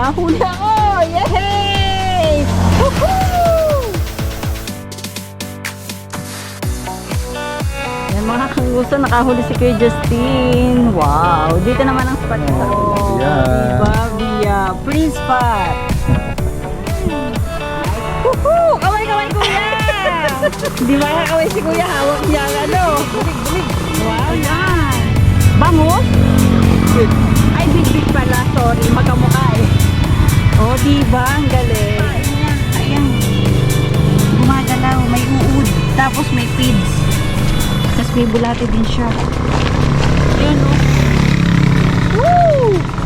Nakahuli ako! Yay! Woohoo! Yan mga kanguso, nakahuli si Kuya Justin. Wow! Dito naman ang spot ko. Bia. Diba, Bia? Free spot. Woohoo! Kaway, kaway, kuya! Di ba kaway si kuya? Hawak niya ang ano? Wow, yan. Bangus? Ay, big-big pala. Sorry, magkamukha eh. Oh, di ba? Ang galing. Ayan. Gumagalaw. May uud. Tapos may feeds. Tapos may bulate din siya. Ayan, oh. Woo!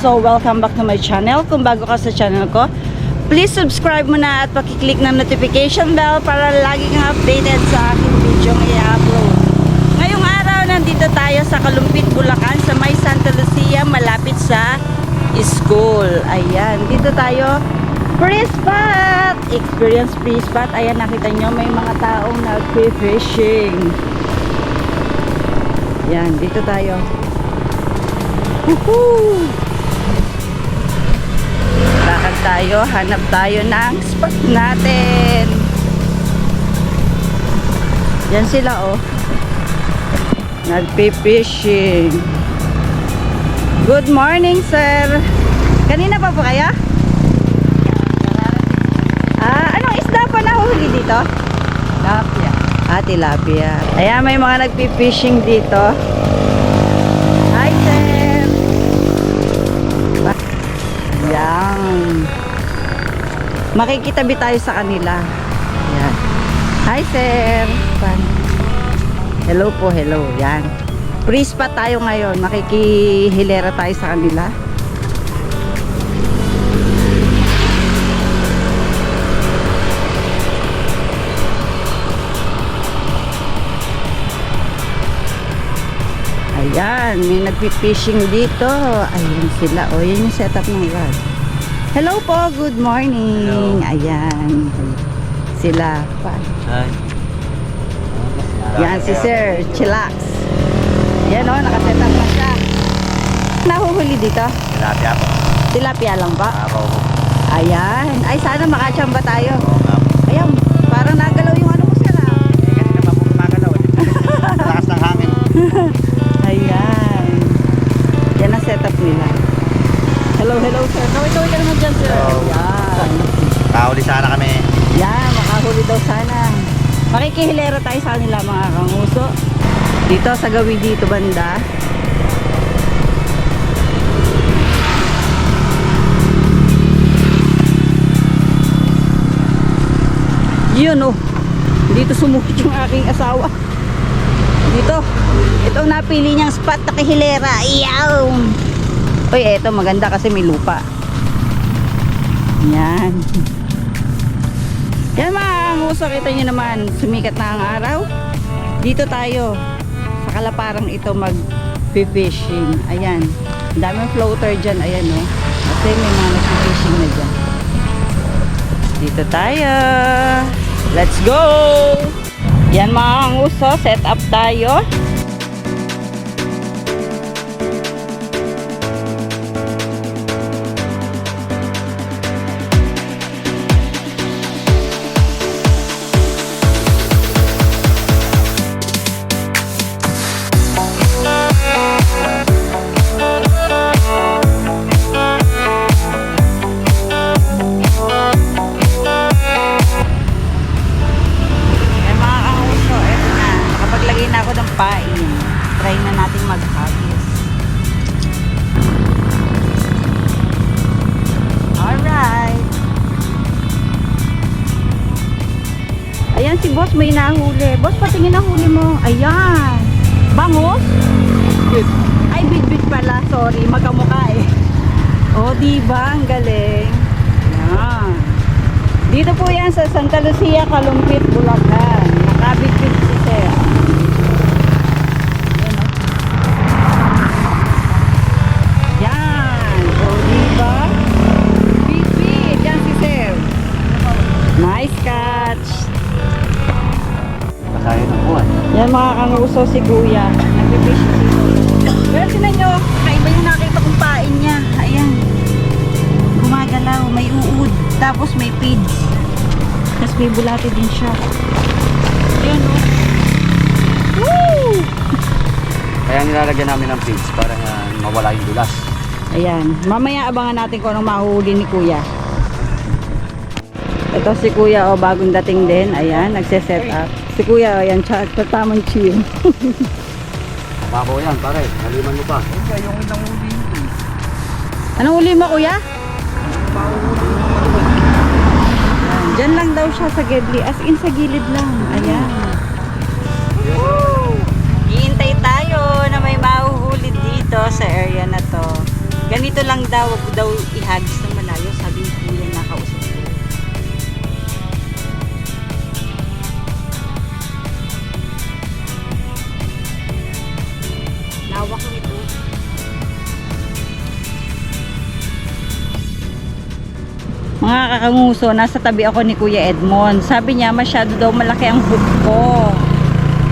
Kanguso! Welcome back to my channel. Kung bago ka sa channel ko, please subscribe mo na at pakiclick ng notification bell para lagi kang updated sa aking video na i-upload. Ngayong araw, nandito tayo sa Kalumpit, Bulacan sa May Santa Lucia, malapit sa school. Ayan, dito tayo. Free spot! Experience free spot. Ayan, nakita nyo, may mga taong nag-fishing. Yan, dito tayo. Woohoo! Tayo, hanap tayo ng spot natin. Yan sila oh. Nagpi-fishing. Good morning, sir. Kanina pa po kaya? Ah, anong isda pa nahuli dito? Tilapia. Ah, tilapia. Ayan, may mga nagpi-fishing dito. Makikitabi tayo sa kanila. Yan. Hi, sir. Hello po, hello. Yan. Free spot tayo ngayon. Makikihilera tayo sa kanila. Ayan, may nagpi-fishing dito. Ayan sila. O, yun yung setup ng rod. Hello po, good morning. Hello. Ayan. Sila. Pa. Hi. Yan si Sir, chillax. Yan o, nakasetup pa siya. Nahuhuli dito? Tilapia po. Tilapia lang ba? Araw po. Ayan. Ay, sana makachamba tayo. Ayan, parang nagalaw yung ano mo sir ah. Eh, kanina pa po gumagalaw. eh. Lakas ng hangin. Ayan. Yan ang setup nila. Hello, hello sir. Kaway-kaway ka naman dyan sir. Hello. Ayan. Kahuli sana kami. Yan, makahuli daw sana. Makikihilera tayo sa kanila mga kanguso. Dito sa gawi dito banda. Yun oh. Dito sumuhit yung aking asawa. Dito. Ito ang napili niyang spot na kahilera. Iyaw! Uy, eto maganda kasi may lupa. Yan. Yan mga kanguso, kita nyo naman, sumikat na ang araw. Dito tayo, sa kalaparang ito mag-fishing. Ayan, daming floater dyan, ayan o. Kasi may mga nag-fishing na dyan. Dito tayo. Let's go! Yan mga kanguso, set up tayo. Patingin na huli mo. Ayan. Bangus? Ay, bit-bit pala. Sorry, magkamukha eh. Oh, di ba? Ang galing. Yan. Dito po yan sa Santa Lucia, Kalumpit, Bulacan. Nakabit-bit kanguso si Kuya. Nagpifish dito. Pero tinan nyo, kaiba yung nakita kong pain niya. Ayan. Gumagalaw, may uud. Tapos may feeds. Tapos may bulate din siya. Ayan o. Woo! Kaya nilalagyan namin ng pins para uh, mawala yung dulas. Ayan. Mamaya abangan natin kung anong mahuhuli ni Kuya. Ito si Kuya o bagong dating din. Ayan, nagse-set up. Si Kuya, ayan, cha- tamang chill. Mababaw yan, pare. Naliman mo pa. Anong uli mo, kuya? Ayan, Diyan lang daw siya sa Gedli. As in, sa gilid lang. Ayan. Woo! Hihintay tayo na may mahuhuli dito sa area na to. Ganito lang daw, daw ihagis Mga kakanguso, nasa tabi ako ni Kuya Edmond. Sabi niya, masyado daw malaki ang hook ko.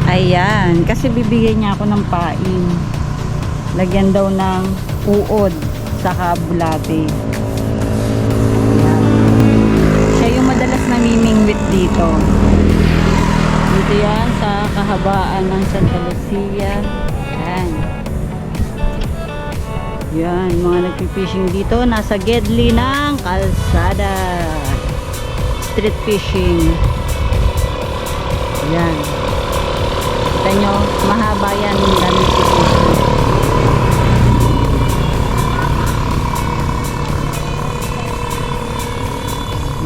Ayan, kasi bibigyan niya ako ng pain. Lagyan daw ng uod, saka bulate. Ayan. Siya yung madalas namimingwit dito. Dito yan sa kahabaan ng Santa Lucia. Ayan. Yan, mga nagpipishing dito. Nasa Gedli ng Kalsada. Street fishing. Yan. Kita nyo, mahaba yan. Dami fishing.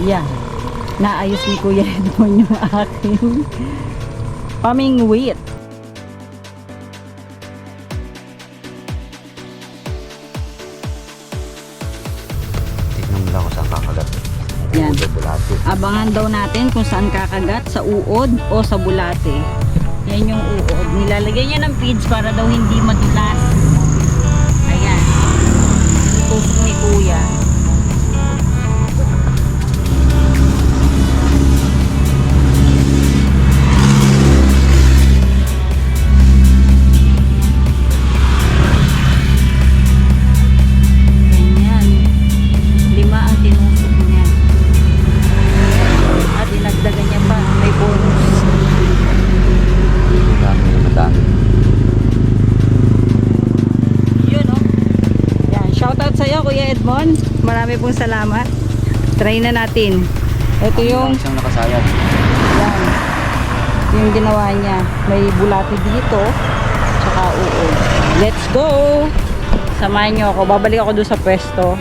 Yan. Naayos ni Kuya Edmond yung aking pamingwit. Abangan daw natin kung saan kakagat, sa uod o sa bulate. Yan yung uod. Nilalagyan niya ng feeds para daw hindi madulas. Marami pong salamat. Try na natin. Ito yung Siyang nakasayad. yan. Yung ginawa niya. May bulati dito. Tsaka oo. Let's go! Samahan niyo ako. Babalik ako doon sa pwesto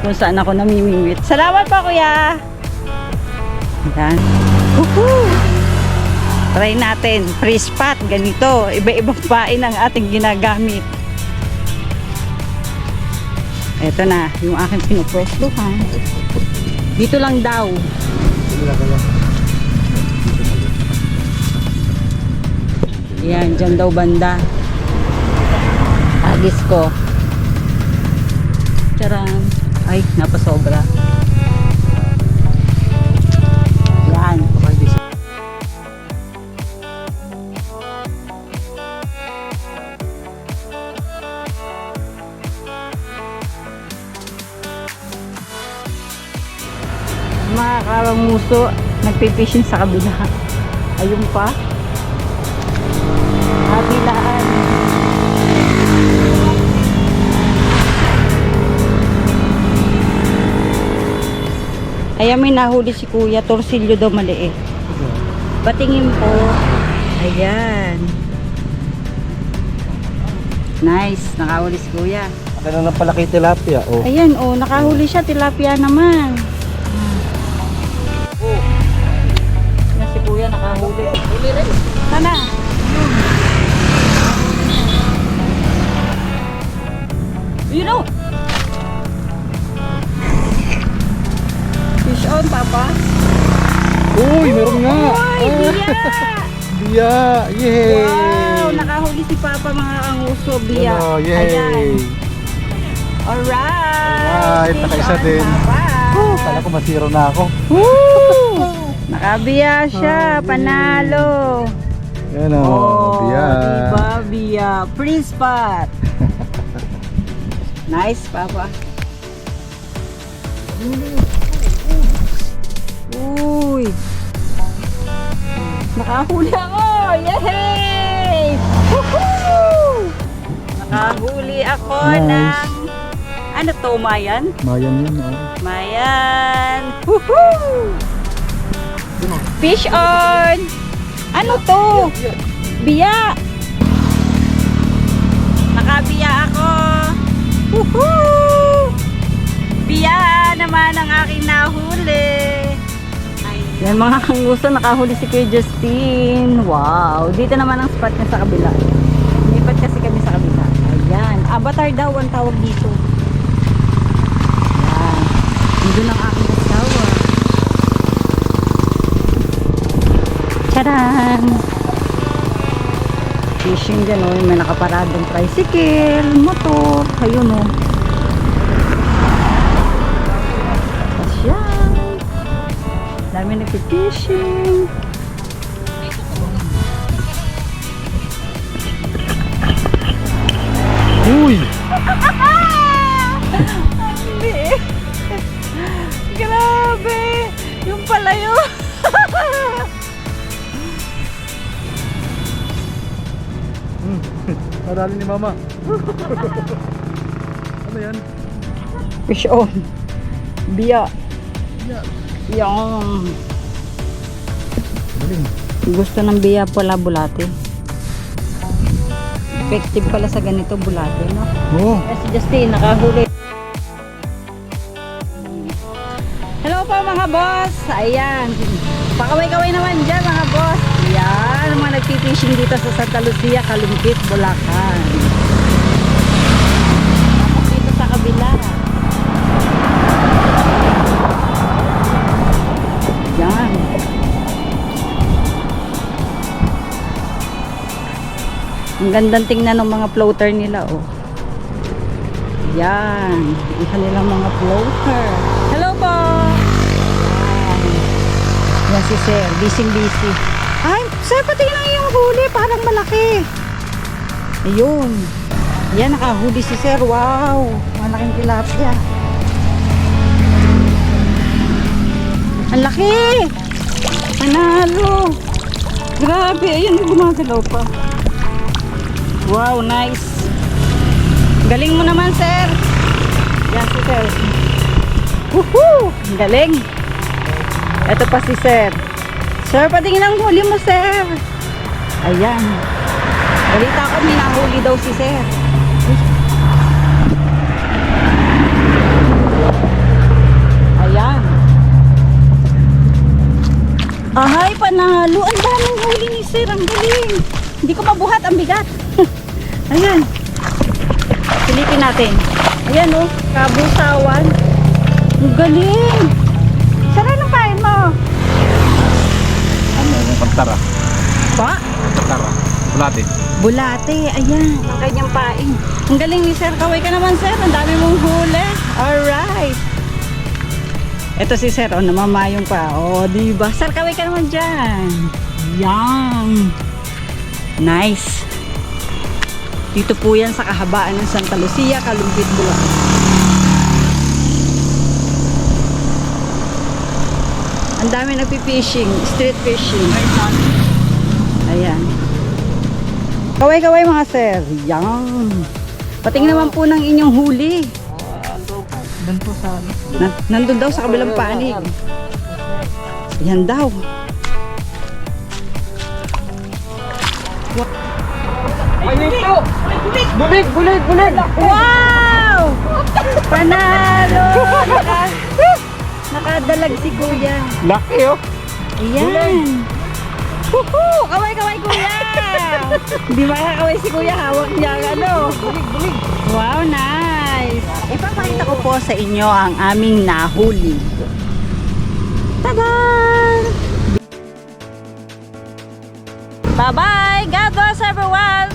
kung saan ako namimingwit. Salamat pa, kuya! Yan. Woohoo! Try natin. Free spot. Ganito. Iba-ibang pain ang ating ginagamit. Ito na. Yung aking pinupwestuhan. Dito lang daw. Yan, dyan daw banda. Agis ko. Charan. Ay, napasobra. Karanguso, nagpipishing sa kabila. Ayun pa. Kabilaan. Ayan, may nahuli si kuya. Torsilyo daw maliit. Patingin po. Ayan. Nice. Nakahuli si kuya. Ano na pala kay tilapia? Oh. Ayan, oh, nakahuli siya. Tilapia naman. Sana. You know. Fish on, Papa. Uy, meron nga! Uy, biya! Biya! Yay! Wow, nakahuli si Papa mga kanguso, biya. Ayan. yay! Alright. Alright, Fish nakaisa din. Papa. Oh, kala ko masiro na ako. Woo! Nakabiya siya, Oh, panalo. Yan o, oh, biya. diba, biya. Free spot. nice, Papa. Uy. Nakahuli ako. Yay! Woohoo! Nakahuli ako Nice. ng ano to, Mayan? Mayan yun, oh. Mayan. Woohoo! Fish on! Ano to? Biya! Nakabiya ako! Woohoo! Biya naman ang aking nahuli. Yan mga kanguso, nakahuli si Kuya Justin. Wow! Dito naman ang spot niya sa kabila. Lipat kasi kami sa kabila. Ayan. Avatar daw ang tawag dito. Ayan. Dito ang Fishing dyan oh. May nakaparadong tricycle, motor. Ayun oh. Ayan. Dami nagpipishing. Uy! Liit. Grabe! Yung pala yun. Nadali ni mama. ano yan? Fish on. Biya. Yung Galing. gusto ng biya pala bulate. Effective pala sa ganito bulate, no? Oo. Eh, si Justin, nakahuli. Hello po mga boss! Ayan. Pakaway-kaway naman dyan mga boss. Ayan, ang mga nagpipishing dito sa Santa Lucia, Kalumpit, Bulacan. Tapos dito sa kabila. Yan. Ang gandang tingnan ng mga floater nila, oh. Yan. Ang kanilang mga floater. Hello po! Yan. Yan si Sir. Busy busy. Ay, Sir, pati na yung huli. Parang malaki. Ayun. Yan, nakahuli si Sir. Wow. Malaking tilapia. Ang laki! Panalo! Grabe, ayun, gumagalaw pa. Wow, nice. Galing mo naman, sir. Yan si sir. Woohoo! Galing. Ito pa si Sir. Sir, patingin ang huli mo, Sir. Ayan. Balita ko, may daw si Sir. Ayan. Ahay, panalo. Ang daming huli ni Sir. Ang galing. Hindi ko mabuhat. Ang bigat. Ayan. Silipin natin. Ayan oh, kabusawan. Ang galing. Pagtara? Pa? Pagtara. Bulate. Bulate. Ayan, ang kanyang paing. Ang galing ni Sir. Kaway ka naman, Sir. Ang dami mong huli. Alright. Ito si Sir, oh, namamayong pa. Oh, di ba? Sir, kaway ka naman dyan. Yan. Nice. Dito po yan sa kahabaan ng Santa Lucia, Kalumpit, Bulacan. Ang dami nagpi-fishing, street fishing. Ayan. Kaway-kaway mga sir. Yan. Pating naman po ng inyong huli. Doon po sa Na, nandun daw sa kabilang panig. Yan daw. Ay, dito! Bulig, bulig, bulig! Wow! Panalo! Naka, nakadalag si kuya. Laki oh! Ayan. Woohoo! Kaway-kaway kuya! Hindi makakaway si kuya. Hawak niya ang ano. Wow, nice! Ipapakita ko po sa inyo ang aming nahuli. Tada! Bye-bye! God bless everyone!